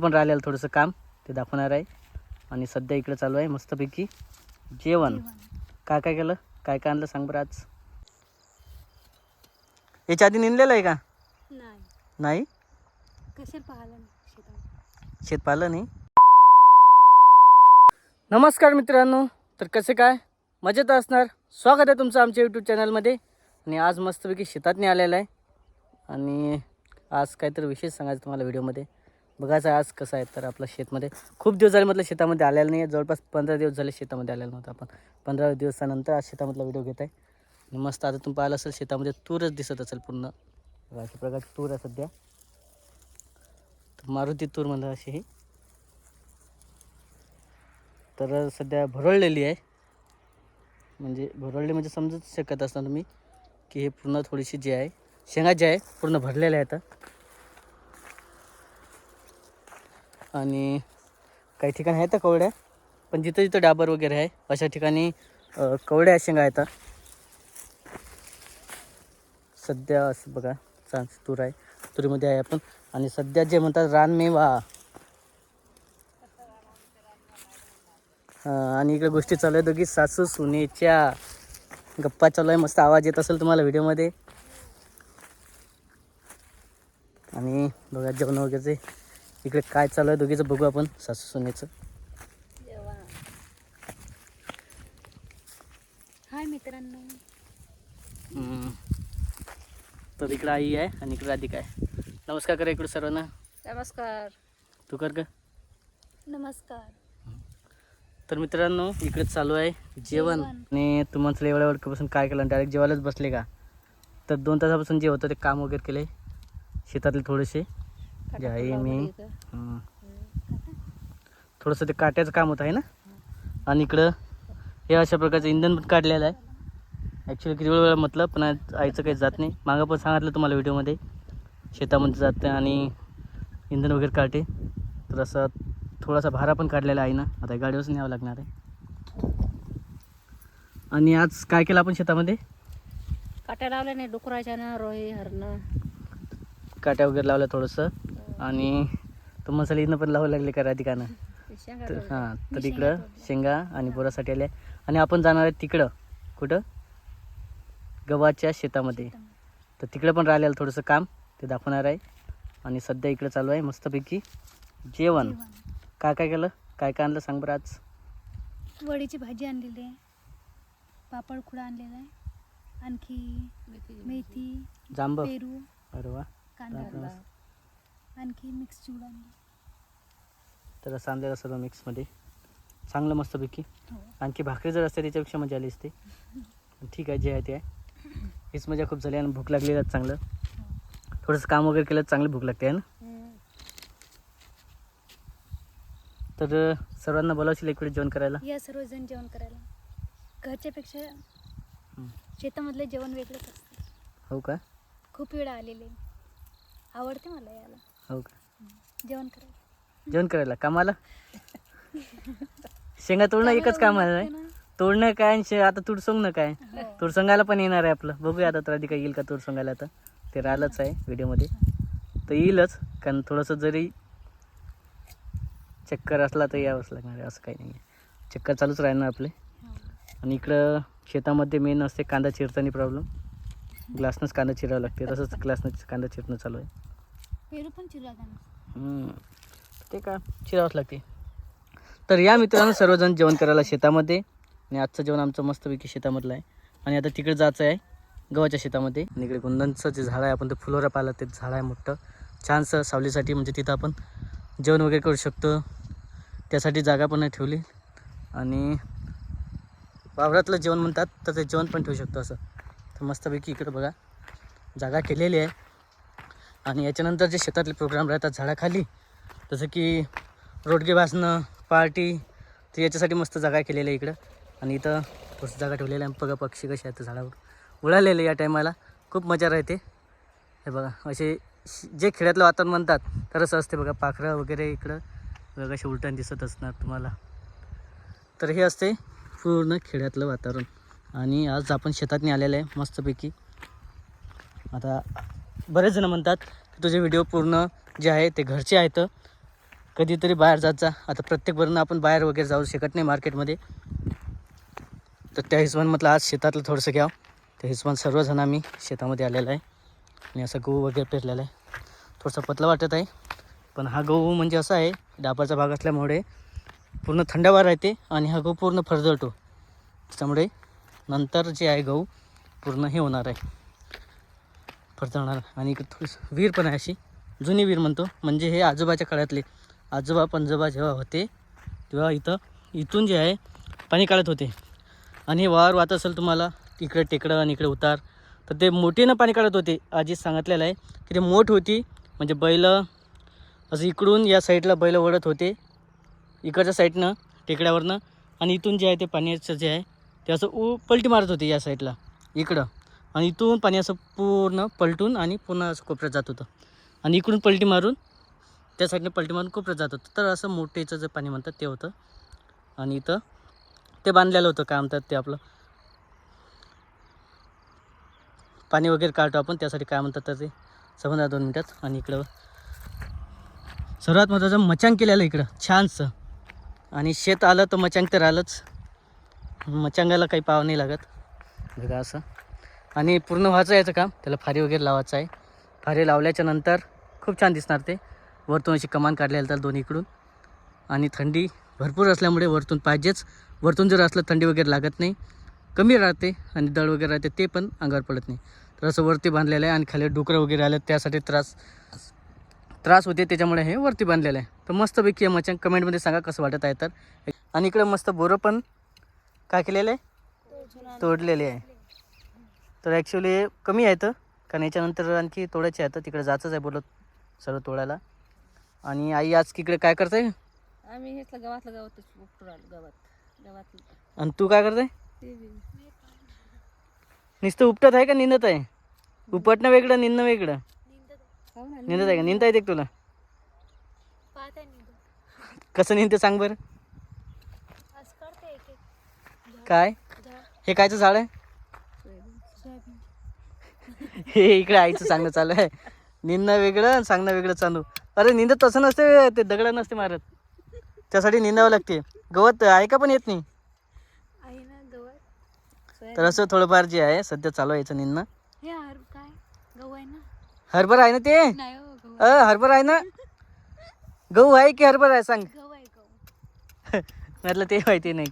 पण राहिलेलं थोडंसं काम ते दाखवणार आहे. आणि सध्या इकडे चालू आहे मस्तपैकी जेवण. काय काय केलं? काय काय आणलं सांग बरं आज? याच्या आधी निंदलेलं आहे का? नाही. शेत पाहिलं नाही? नमस्कार मित्रांनो तर कसे काय? मजेत असणार? स्वागत आहे तुमचं आमच्या यूट्यूब चॅनलमध्ये. आणि आज मस्तपैकी शेतातनी आलेलं आहे. आणि आज काहीतरी विशेष सांगायचं तुम्हाला व्हिडिओमध्ये. बघायचं आज कसं आहे तर आपलं शेतमध्ये. खूप दिवस झाले म्हटलं शेतामध्ये आलेलं नाही आहे जवळपास पंधरा दिवस झाले शेतामध्ये आलेलं नव्हतं आपण. पंधरा दिवसानंतर आज शेतामधला व्हिडिओ घेत आहे. आणि मस्त आता तुम्ही पाहिलं असेल शेतामध्ये तूरच दिसत असेल पूर्ण. बघा, अशा प्रकारची तूर आहे सध्या. मारुती तूर म्हणतात अशी ही. तर सध्या भरळलेली आहे. म्हणजे भरळली म्हणजे समजूच शकत असणार तुम्ही की हे पूर्ण थोडीशी जी आहे शेंगा जे आहे पूर्ण भरलेल्या आहेत. आणि काही ठिकाणी आहेत कवड्या? पण जिथं जिथं डाबर वगैरे आहे अशा ठिकाणी कवड्या शेंगा आहेत. सध्या असं बघा चान्स तूर आहे. तुरीमध्ये आहे आपण. आणि सध्या जे म्हणतात रानमेवा आणि इकडे गोष्टी चालू आहे दोघी सासू सुनेच्या गप्पा चालू आहे. मस्त आवाज येत असेल तुम्हाला व्हिडिओमध्ये. आणि बघा जेवण वगैरे. इकडे काय चालू आहे दोघीचं बघू आपण सासू सुनेचं. हाय मित्रांनो. तर इकडं आई आहे आणि इकडे राधिका आहे. नमस्कार करा इकडे सर्वांना. नमस्कार. तू कर का नमस्कार. तर मित्रांनो इकडे चालू आहे जेवण. आणि तुम्हाला एवढ्या वेळपासून काय केलं डायरेक्ट जेवायलाच बसले का? तर दोन तासापासून जे होतं ते काम वगैरे केले. शेतातले थोडेसे. जे आहे मी. थोडंसं ते काट्याचं काम होतं आहे ना? आणि इकडं हे अशा प्रकारचं इंधन पण काढलेलं आहे. ॲक्च्युली किती वेळ म्हटलं पण आईचं काही जात नाही. मागं पण सांगितलं तुम्हाला व्हिडिओमध्ये. शेतामध्ये जाते आणि इंधन वगैरे काढते. तर असं थोडासा भारा पण काढलेला आहे ना. आता गाडीवरच न्यावं लागणार आहे. आणि आज काय केलं आपण शेतामध्ये? काट्या लावल्या नाही डुकराच्या ना रोही हरणं. काट्या वगैरे लावल्या थोडंसं. आणि तो मसाले इथनं पण लावावं लागले का राधिकानं? शेंगा तर. हां तर मी शेंगा आणि बोरासाठी आल्या आणि आपण जाणार आहे तिकडं. कुठं? गव्हाच्या शेतामध्ये. तर तिकडं पण राहिलेलं थोडंसं काम ते दाखवणार आहे. आणि सध्या इकडं चालू आहे मस्तपैकी जेवण. काय काय केलं? काय काय आणलं सांग बरं आज? वडीची भाजी आणलेली आहे. पापड खुडा आणलेला आहे. आणखी मेथी जांब पेरू अरे वा. कांदा. आणखी मिक्स चिवडा तर असं आणलेलं सर्व मिक्समध्ये चांगलं मस्तपैकी. हो. आणखी भाकरी जर असते त्याच्यापेक्षा मजा आली असते. ठीक आहे जे आहे ते आहे. हीच मजा खूप झाली आणि भूक लागली चांगलं. थोडंसं काम वगैरे केलं चांगली भूक लागते आहे ना? तर सर्वांना बोलावशील इकडे जेवण करायला? या सर्वजण जेवण करायला. घरच्यापेक्षा शेतामधलं जेवण वेगळंच असतं. हो का? खूप वेळा आलेले. आवडते मला याला हो का? जेवण करायला जेवण करायला कामाला? शेंगा तोडणं एकच काम आहे. तोडणं काय आणि शे आता तूर सोंगणं काय? हो. तूर सोंगायला पण येणार आहे आपलं. बघूया आता तर आधी काय येईल का तूर सोंगायला आता. ते राहिलंच आहे व्हिडिओमध्ये. तर येईलच कारण थोडंसं जरी चक्कर असला तर यावंच लागणार आहे असं काही नाही आहे. चक्कर चालूच राहणार आपले. हो. आणि इकडं शेतामध्ये मेन असते कांदा चिरताना प्रॉब्लेम ग्लासनंच कांदा चिरावं लागते. तसंच ग्लासनं कांदा चिरणं चालू आहे. पेरू पण चिरला त्यांना. ते का? चिरावंच लागते. तर या मित्रांनो सर्वजण जेवण करायला शेतामध्ये. आणि आजचं जेवण आमचं मस्तपैकी शेतामधलं आहे. आणि आता तिकडे जायचं आहे गव्हाच्या शेतामध्ये. आणि इकडे गुंदांचं जे झाड आहे आपण ते फुलोरा पाहिलं ते झाड आहे मोठं. छानसं सावलीसाठी म्हणजे तिथं आपण जेवण वगैरे करू शकतो. त्यासाठी जागा पण ठेवली. आणि वावरातलं जेवण म्हणतात तर ते जेवण पण ठेवू शकतो असं. तर मस्तपैकी इकडं बघा जागा केलेली आहे. आणि याच्यानंतर जे शेतातले प्रोग्राम राहतात झाडाखाली जसं की रोडगे भासणं पार्टी तर याच्यासाठी मस्त जागा केलेल्या इकडं. आणि इथं थोडंसं जागा ठेवलेल्या आहे. बघा पक्षी कसे आहेत झाडावर. उडालेले या टायमाला खूप मजा राहते. हे बघा असे जे खेड्यातलं वातावरण म्हणतात तर असं असते बघा. पाखरं वगैरे इकडं. बघा असे उलटण दिसत असणार तुम्हाला. तर हे असते पूर्ण खेड्यातलं वातावरण. आणि आज आपण शेतातनी आलेलं आहे मस्तपैकी. आता बरेच जण म्हणतात की तुझे व्हिडिओ पूर्ण जे आहे ते घरचे आहेत. कधीतरी बाहेर जात जा. आता प्रत्येक वरून आपण बाहेर वगैरे जाऊ शकत नाही मार्केटमध्ये. तर त्या हिशोबाने म्हटलं आज शेतातलं थोडंसं घ्यावं त्या हिशोबाने सर्वजण आम्ही शेतामध्ये आलेला आहे. आणि असा गहू वगैरे पेरलेला आहे. थोडासा पतला वाटत आहे. पण हा गहू म्हणजे असा आहे डाबाचा भाग असल्यामुळे पूर्ण थंडावा राहते आणि हा गहू पूर्ण फरजळतो त्याच्यामुळे नंतर जे आहे गहू पूर्ण हे होणार आहे. फरजळणार आणि इकडे थोडीस विहीर पण आहे अशी. जुनी विहीर म्हणतो. म्हणजे हे आजोबाच्या काळातले. आजोबा पंजोबा जेव्हा होते तेव्हा इथं इथून जे आहे पाणी काढत होते. आणि हे वार वाहत असेल तुम्हाला इकडे टेकडं आणि इकडे उतार. तर ते मोठीनं पाणी काढत होते. आजी सांगितलेलं आहे की ते मोठ होती. म्हणजे बैल असं इकडून या साईडला बैल ओढत होते. इकडच्या साईडनं टेकड्यावरनं. आणि इथून जे आहे ते पाण्याचं जे आहे ते असं उ पलटी मारत होते या साईडला. इकडं. आणि इथून पाणी असं पूर्ण पलटून आणि पुन्हा असं कोपऱ्यात जात होतं. आणि इकडून पलटी मारून त्या साईडने पलटी मारून कोपऱ्यात जात होतं. तर असं मोठेचं जे पाणी म्हणतात ते होतं. आणि इथं ते बांधलेलं होतं काय म्हणतात ते आपलं. पाणी वगैरे काढतो आपण त्यासाठी काय म्हणतात तर ते समजा दोन मिनटात. आणि इकडं सर्वात महत्त्वाचं मचांग केलेलं इकडं. छानसं. आणि शेत आलं तर मचांग तर आलंच. मचांगाला काही पाव नाही लागत. बघा असं. आणि पूर्ण व्हायचं याचं काम. त्याला फारी वगैरे लावायचं आहे. फारी लावल्याच्या नंतर खूप छान दिसणार ते. वरतून अशी कमान काढलेलं तर दोन्ही इकडून. आणि थंडी भरपूर असल्यामुळे वरतून पाहिजेच. वरतून जर असलं थंडी वगैरे लागत नाही. कमी राहते आणि दळ वगैरे राहते ते पण अंगावर पडत नाही. तर असं वरती बांधलेलं आहे आणि खाली डुकरं वगैरे आलं त्यासाठी त्रास त्रास होते. त्याच्यामुळे हे वरती बांधलेलं आहे. तर मस्तपैकी आहे मचांग कमेंटमध्ये सांगा कसं वाटत आहे तर. आणि इकडं मस्त बोरं पण काय केलेलं आहे? तोडलेले आहे. तर ॲक्च्युली कमी आहेत कारण याच्यानंतर आणखी तोडायचे आहेत. तिकडे जायचंच आहे बोलत सर्व तोडायला. आणि आई आज तिकडे काय करते आम्ही हेच गावातलं गावातच उपटून आलो गावात. गावातलं. आणि तू काय करते. नुसतं उपटत आहे का निंदत आहे? उपटणं वेगळं निंदणं वेगळं. हो ना निंदत आहे का? निंदता येते का तुला? कसं निंदते सांग बरं. काय? हे कायचं झाड आहे? हे इकडे आईचं सांगणं चालू आहे. निंदणं वेगळं आणि सांगणं वेगळं चालू. अरे निंदत तसं नसते ते दगड नसते मारत. त्यासाठी निंदावं लागते. गवत ऐका पण येत नाही? तर असं थोडंफार जे आहे सध्या चालू आहे निंदणं. हरभर आहे ना ते? हो अ हरभर आहे ना? गहू आहे की हरभर आहे सांग. म्हटलं ते माहिती नाही.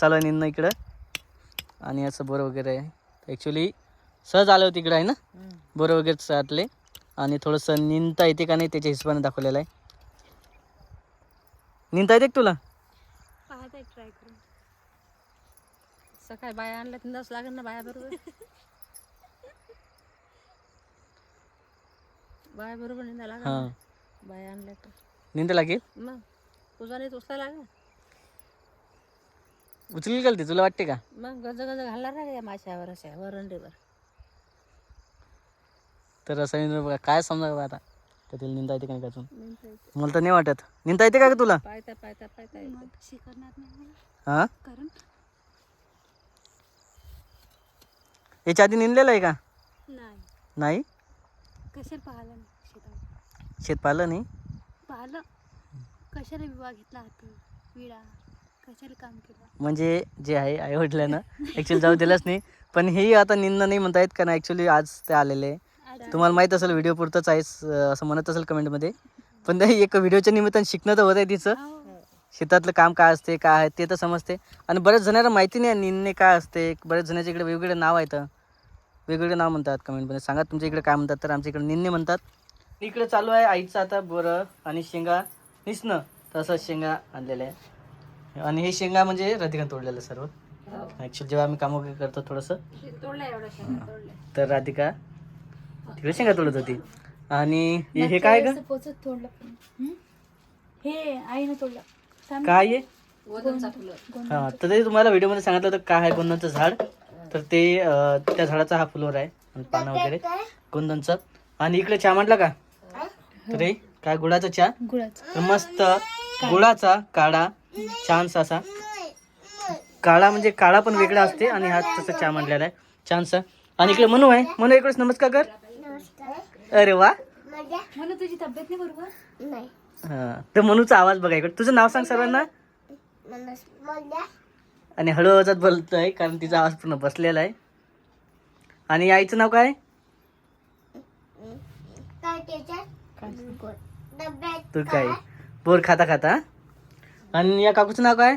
चालू आहे निंदणं इकडं. आणि असं बोरं वगैरे आहे. ॲक्च्युली सहज आलं होतं इकडं आहे ना. बोरं वगैरे साठले. आणि थोडंसं निंदता येते का नाही त्याच्या हिशोबाने दाखवलेलं आहे. निंदता येते का तुला? ट्राय करून. सकाळी बाया आणल्या नस लागेल ना बाया बरोबर बाया बरोबर निंदा लागेल हां. ना. बाया आणल्या तर निंदा लागेल मग तुझा नाही उचला लागेल. उचलेल का ते? तुला वाटते का? मग गज गज घालणार नाही का या माशावर अशा वरंडीवर? तर बघा काय समजा बघा आता. त्यातील निंदा येते का नाही का अजून. मला तर नाही वाटत. निंदा येते का ग तुला? पायता पायता. हां? कारण याच्या आधी निंदलेलं आहे का? नाही. नाही? कशाला पाहिलं शेतात शेत पाहिलं नाही? पाहिलं कशाला विवाह घेतला हात? विडा. कशाला काम केलं? म्हणजे जे आहे आई वडिलांना. ॲक्च्युली जाऊ दिलंच नाही. पण हेही आता निंदा नाही म्हणता येत कारण ॲक्च्युली आज ते आलेले. आज तुम्हाला माहीत असेल व्हिडिओ पुरतंच आहे असं म्हणत असेल कमेंटमध्ये पण एक व्हिडिओच्या निमित्तानं शिकणं तर होत आहे तिचं. हो. शेतातलं काम काय असते काय आहे ते तर समजते. आणि बऱ्याच जणांना माहिती नाही निंदणे काय असते. बऱ्याच जणांच्या इकडे वेगवेगळे नाव आहेत. वेगवेगळे नाव म्हणतात कमेंटमध्ये सांगा तुमच्या इकडे काय म्हणतात तर आमच्या इकडे निंदणे म्हणतात. इकडे चालू आहे आईचं आता बोरं आणि शेंगा. निसणं तसं शेंगा आणलेलं आहे आणि हे शेंगा म्हणजे राधिका तोडलेलं सर्व. हो. ॲक्च्युली जेव्हा आम्ही काम वगैरे करतो थोडंसं. तर राधिका तिकडे शेंगा तोडत होती. आणि हे काय का असं पोचत तोडलं. हं? हे आईनं तोडलं. थांब. काय आहे हा तर ते तुम्हाला व्हिडिओमध्ये सांगितलं होतं काय आहे गोंदनचं झाड. तर ते अं, त्या झाडाचा हा फ्लोर आहे. आणि पानं वगैरे. गोंदनचं आणि इकडे चहा म्हटला का? तर हे काय गुळाचा चहा? गुळाचं. तर मस्त गुळाचा काळा छानसा असा. काळा म्हणजे काळा पण वेगळा असते आणि हा तसा चहा म्हटलेला आहे. छानसा. आणि इकडे मनू आहे. मनू इकडेच नमस्कार कर. अरे वा. मला तुझी तब्येत नाही बरोबर? हा तर मनूचा आवाज बघा इकडे. तुझं नाव सांग सर्वांना. आणि हळू आवाजात बोलतोय कारण तिचा आवाज पूर्ण बसलेला आहे. आणि आईचं नाव काय? तू काय? बोर खाता खाता. आणि या काकूचं नाव काय?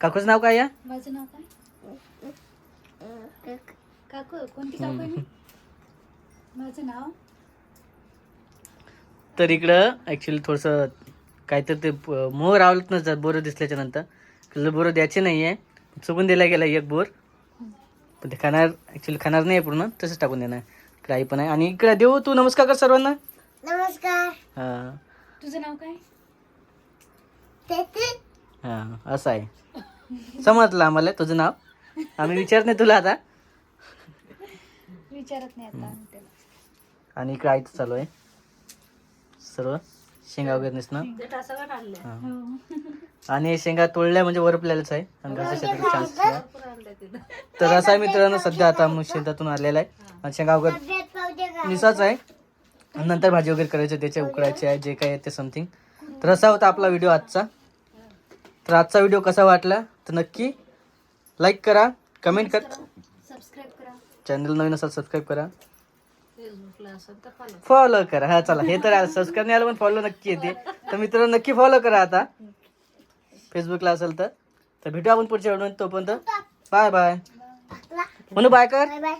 काकूचं नाव काय या? माझं नाव काय? काकू कोणती काकू आहे मी? माझं नाव? तर इकडं ॲक्च्युली थोडंसं काहीतरी ते प- मोह रावलत नसतात बोरं दिसल्याच्या नंतर. तुला बोरं द्यायचे नाही आहे चुकून दिला गेला एक बोर. पण ते खाणार ॲक्च्युली खाणार नाही आहे पूर्ण तसंच टाकून देणार. इकडे आई पण आहे. आणि इकडे देऊ तू नमस्कार कर सर्वांना. नमस्कार. हां. तुझं नाव काय? हां असं आहे. समजलं आम्हाला तुझं नाव? आम्ही विचारत नाही तुला आता. विचारत नाही आता आम्ही त्याला. आणि इकडे आईचं चालू आहे. सर्व शेंगा वगैरे नेसणं हां. हो. आणि शेंगा तोडल्या म्हणजे वरपलेल्याच आहे. आणि घरच्या शेतात चान्स तिथं तर असं आहे मित्रांनो सध्या आता मग शेतातून आलेला आहे. आणि शेंगा वगैरे निसाच आहे. आणि नंतर भाजी वगैरे करायची त्याचे उकडायचे आहे जे काही आहे ते समथिंग तर असा होता आपला व्हिडिओ आजचा. तर आजचा व्हिडिओ कसा वाटला? तर नक्की लाईक करा कमेंट करा. चॅनल नवीन असाल सबस्क्राईब करा. फेसबुकला असेल तर फॉलो फॉलो करा. हा चला. हे तर सबस्क्राईब नाही आलं पण फॉलो नक्की येते. तर मित्रांनो नक्की फॉलो करा आता. फेसबुकला असेल तर. तर भेटू आपण पुढच्या व्हिडिओ तोपर्यंत बाय बाय म्हणू बाय कर. Bye bye